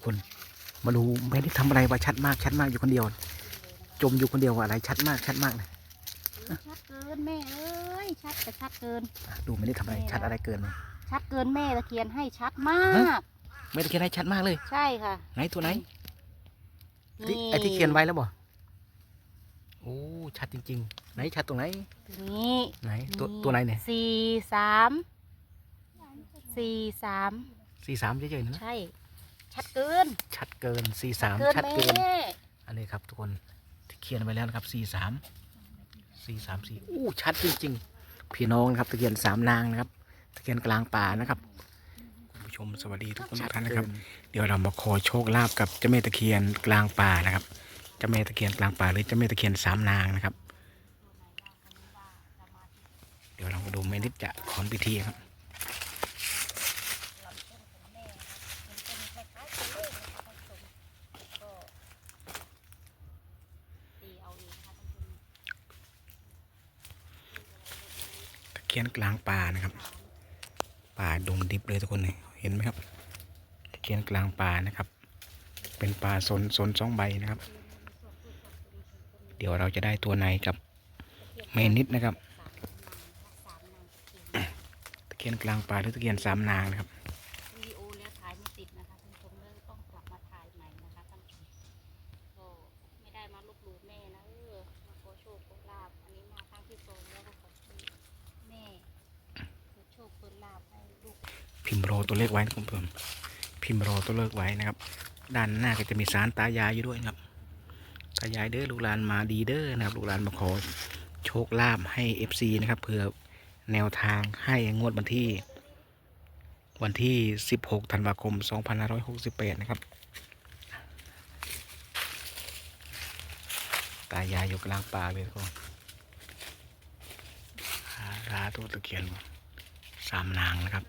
กคนมาดูไม่ได้ทำอะไรว่าชัดมากชัดมากอยู่คนเดียว จมอยู่คนเดียวว่าอะไรชัดมากชัดมากเลยชัดเกินแม่เอ้ยชัดแต่ชัดเกินอะดูไม่ได้ทำอะไรชัดอะไรเกินเลยชัดเกินแม่ตะเคียนให้ชัดมากไม่ได้เขียนให้ชัดมากเลย ใช่ค่ะไหนตัวไหนที่นี่ไอที่เขียนไว้แล้วบ่โอ้ชัดจริง ๆ ไหนชัดตรงไหนนี่ไหนตัวตัวไหนเนี่ยสี่สามสี่สามสี่สามเฉยๆนะใช่ ชัดเกิน ชัดเกินสี่สามเกินชัดแม่เกิน อันนี้ครับทุกคนที่เขียนไว้แล้วนะครับสี่สามสี่สามสี่อู้ชัดจริงๆ พี่น้องนะครับตะเคียนสามนางนะครับตะเคียนกลางป่านะครับคุณผู้ชมสวัสดีทุกคนทุกท่านนะครับ เดี๋ยวเรามาขอโชคลาภกับเจ้าแม่ตะเคียนกลางป่านะครับเจ้าแม่ตะเคียนกลางป่าหรือเจ้าแม่ตะเคียนสามนางนะครับ เดี๋ยวเรามาดูแม่นิดจะขอนพิธีครับ เคียนกลางป่านะครับ ป่าดงดิบเลยทุกคนเห็นไหมครับตะเคียนกลางป่านะครับ เป็นป่าสนสนสองใบนะครับ เดี๋ยวเราจะได้ตัวไหนกับเมนิดนะครับตะเคียนกลางป่าหรือตะเคียนสามนางนะครับมานผู้ชมเลยต้องกลับมาถ่ายใหม่นะคะท่านผู้ชมก็ไม่ได้มาลบหลู่แม่นะเออมาขอโชคขอลาบอันนี้มาครั้งที่สองแล้วก็ขอให้แม่ ขอโชคขอลาบให้ลูกพิมพ์รอตัวเลขไว้นะครับผมพิมพ์รอตัวเลขไว้นะครับ ด้านหน้าก็จะมีสารตายายอยู่ด้วยนะครับ ตายายเด้อลูกหลานมาดีเด้อนะครับ ลูกหลานมาขอโชคลาภให้ FC นะครับเพื่อแนวทางให้งวดวันที่ วันที่ 16 ธันวาคม 2568 นะครับ ตายายอยู่กลางป่าเลยทุกคนหาราตัวตะเคียน สามนางนะครับ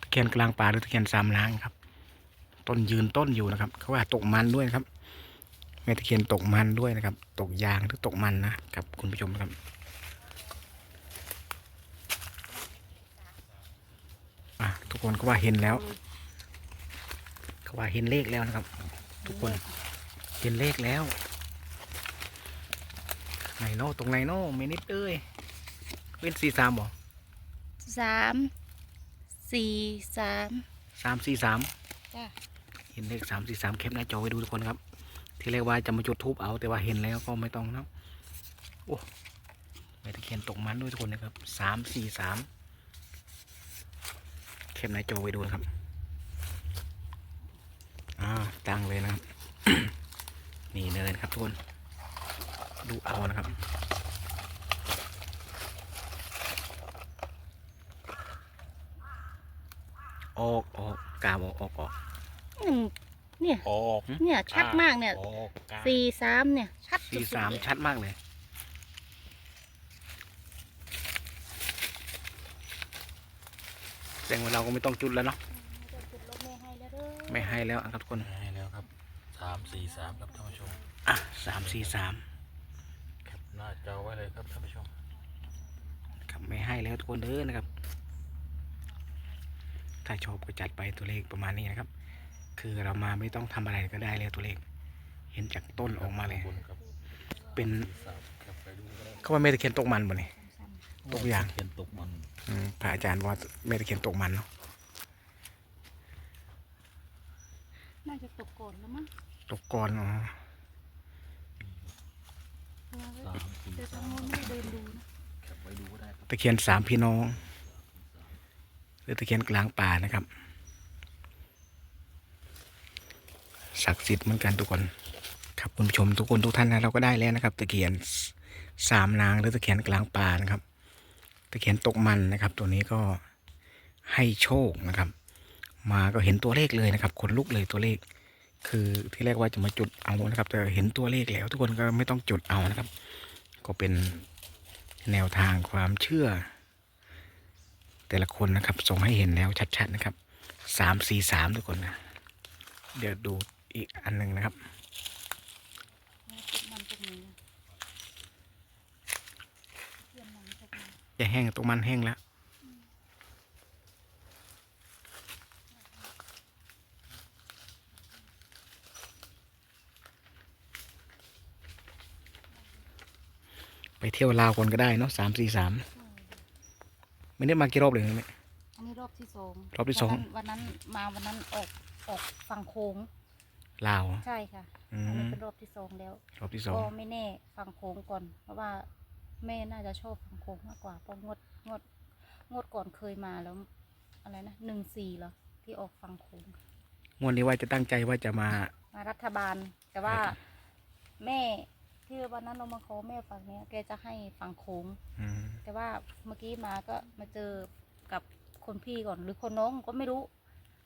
ตะเคียนกลางป่าหรือตะเคียนสามนางครับ ต้นยืนต้นอยู่นะครับ เขาว่าตกมันด้วยครับแม่ตะเคียนตกมันด้วยนะครับ ตกยางหรือตกมันนะครับคุณผู้ชมนะครับทุกคนก็ว่าเห็นแล้วเขาว่าเห็นเลขแล้วนะครับ ทุกคนเห็นเลขแล้วไหนโน่ตรงไหนโน่ไม่นิดเอ้ยเป็นสี่สามบ่ สามสี่สามสามสี่สามจ้ะเห็นเลขสามสี่สามแคปหน้าจอไว้ดูทุกคนครับ ที่เรียกว่าจะมาจุดทูบเอาแต่ว่าเห็นแล้วก็ไม่ต้องนะโอ้ไม่ตะเคียนตกมันด้วยทุกคนนะครับสามสี่สามแคปหน้าจอไว้ดูนะครับอ่าตั้งเลยนะครับ นี่เลยนะครับทุกคน ดูเอานะครับ ออกออกกามออกออกออกอืมเนี่ย ออกเนี่ยชัดมากเนี่ย ออกกลางสี่สามเนี่ย ชัดสี่สุดๆสามเลยชัดมากเลย แสดงว่าเราก็ไม่ต้องจุดแล้วเนาะจุดลบแม่ให้แล้วเด้อไม่ให้แล้วอะครับทุกคน ให้แล้วครับสามสี่สามครับท่านผู้ชมอะสามสี่สามแคปหน้าจอไว้เลยครับท่านผู้ชม ครับไม่ให้แล้วทุกคนเด้อนะครับ ถ้าชอบก็จัดไปตัวเลขประมาณนี้นะครับ คือเรามาไม่ต้องทำอะไรก็ได้แล้วตัวเลข เห็นจากต้นออกมาเลยบนครับเป็นสามแคปไปดูก็ได้เขาว่าเมตะเคียนตกมันบ่เนี่ยตกอย่างเขียนตกมันอืมพระอาจารย์ว่าเมตะเคียนตกมันเนาะน่าจะตกก่อนแล้วมั้งตกก่อนอ๋อสามสี่เดี๋ยวทาสางมโน้นไม่เดินดูนะแคปไปดูก็ได้ครับตะเคียนสามพี่น้อง หรือตะเคียนกลางป่านะครับศักดิ์สิทธิ์เหมือนกันทุกคนครับคุณผู้ชมทุกคนทุกท่านนะเราก็ได้แล้วนะครับ ตะเคียนสามนางหรือตะเคียนกลางป่านะครับ ตะเคียนตกมันนะครับ ตัวนี้ก็ให้โชคนะครับ มาก็เห็นตัวเลขเลยนะครับขนลุกเลยตัวเลข คือที่แรกว่าจะมาจุดเอานะครับแต่เห็นตัวเลขแล้ว ทุกคนก็ไม่ต้องจุดเอานะครับ ก็เป็นแนวทางความเชื่อ แต่ละคนนะครับ ส่งให้เห็นแล้วชัดๆนะครับสามสี่สามทุกคนนะ เดี๋ยวดูอีกอันหนึ่งนะครับจะแห้งตรงมันแห้งแล้วไปเที่ยวลาวคนก็ได้เนาะสามสี่สาม ไม่ได้มากี่รอบเลยนะแม่ อันนี้รอบที่สองรอบที่สอง วันนั้นวันนั้นมาวันนั้นออกออกฝั่งโค้งลาว ใช่ค่ะอือันนี้มเป็นรอบที่สองแล้วรอบที่สองก็ไม่แน่ฝั่งโค้งก่อน เพราะว่าแม่น่าจะชอบฝั่งโค้งมากกว่าเพราะงวดงวดงวดก่อนเคยมาแล้ว อะไรนะหนึ่งสี่เหรอที่ออกฝั่งโค้ง งวดนี้ว่าจะตั้งใจว่าจะมา มารัฐบาลแต่ว่าครับแม่ ที่วันนั้นเรามาขอแม่ฝั่งเนี้ยแกจะให้ฝั่งโค้ง อืมแต่ว่าเมื่อกี้มาก็มาเจอกับคนพี่ก่อน หรือคนน้องก็ไม่รู้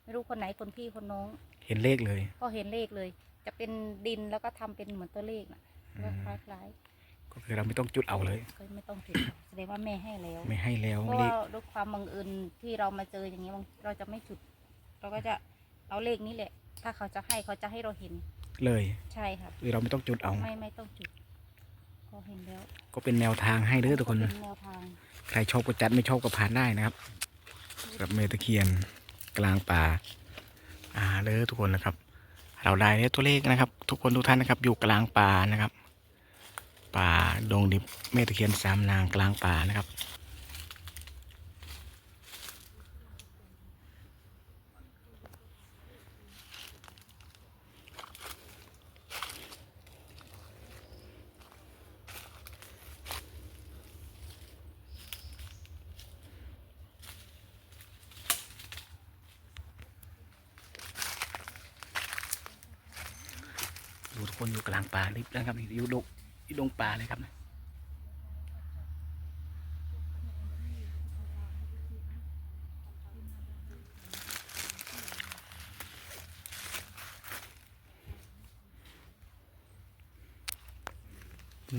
ไม่รู้คนไหนคนพี่คนน้อง เห็นเลขเลย ก็เห็นเลขเลย จะเป็นดินแล้วก็ทำเป็นเหมือนตัวเลขนะอืก็ม คล้ายก็คือเราไม่ต้องจุดเอาเลย ๆก็ไม่ต้องจุดแสดงว่าแม่ให้แล้วไม่ให้แล้วเพราะเลว่าขด้วยความบังเอิญที่เรามาเจออย่างนี้บางเราจะไม่จุด เราก็จะเอาเลขนี้แหละ ถ้าเขาจะให้เขาจะให้เราเห็นเลยใช่ครับคือเราไม่ต้องจุดเอา ไม่ไม่ต้องจุด ก็เห็นแล้วก็เป็นแนวทางให้เด้อทุกคน เป็นแนวทางใครชอบก็จัดไม่ชอบก็ผ่านได้นะครับสำหรับเมตะเคียนกลางป่า อ่าเด้อทุกคนนะครับ เราได้เลขตัวเลขนะครับ ทุกคนทุกท่านนะครับ อยู่กลางป่านะครับ ป่าดงดิบเมตะเคียนสามนางกลางป่านะครับ ดูทุกคนอยู่กลางป่าลิบนะครับอยู่ดงอยู่ดงป่าเลยครับ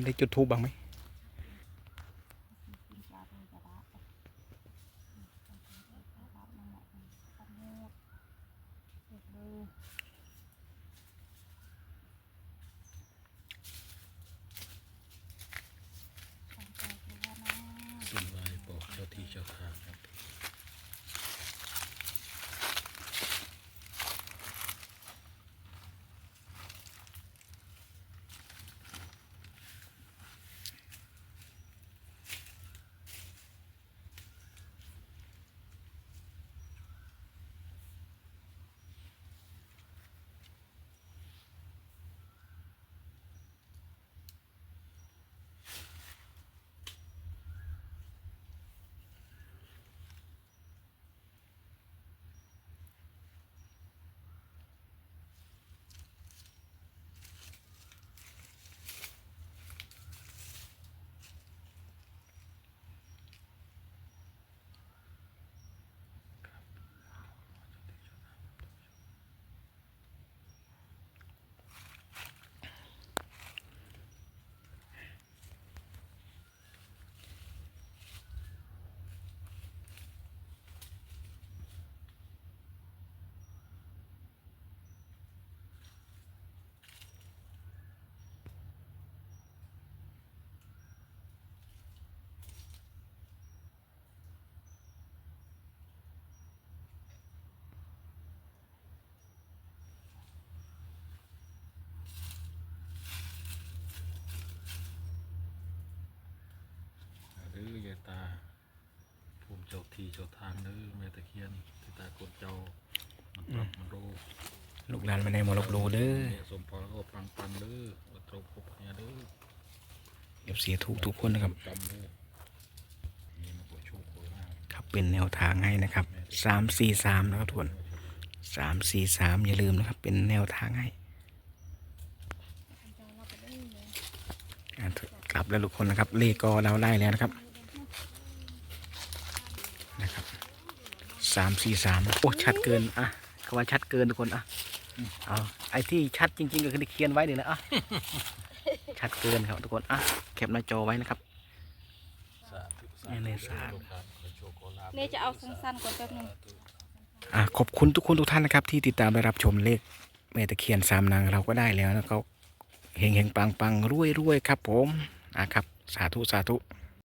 ได้จุดทูบบ้างไหม บอก ตาภูมิเจ้าที่เจ้าทางเด้อแม่ตะเคียนที่ตาคนเจ้ามันปรับมันรู้ลูกหลานมาในมรบรูเด้อเนี่ยสมพรก็พลังปันเด้อวัดตรงพบเนี่ยเด้อเก็บเสียถูกทุกคนนะครับ จำเด้อนี่มันก็โชคโคตรมากครับเป็นแนวทางให้นะครับสามสี่สามนะครับทุกคนสามสี่สามอย่าลืมนะครับ เป็นแนวทางให้อะกลับแล้วทุกคนนะครับ เลขก็เราได้แล้วนะครับนะครับสามสี่สามโอ้ชัดเกินอะเขาว่าชัดเกินทุกคนอะเอาไอ้ที่ชัดจริง ๆ ก็คือที่เขียนไว้นี่แหละอะชัดเกินครับทุกคนอะแคปหน้าจอไว้นะครับสาธุสาแม่ในธุสาธุลูกหลานขอโชคขอลาภเมย์จะเอาสั้นๆก่อนแป๊บนึงอะขอบคุณทุกคนทุกท่านนะครับ ที่ติดตามและรับชมเลขแม่ตะเคียนสามนางเราก็ได้แล้วแล้วก็เฮงเฮงปังปังรวยรวยครับ ผมอะครับ สาธุสาธุ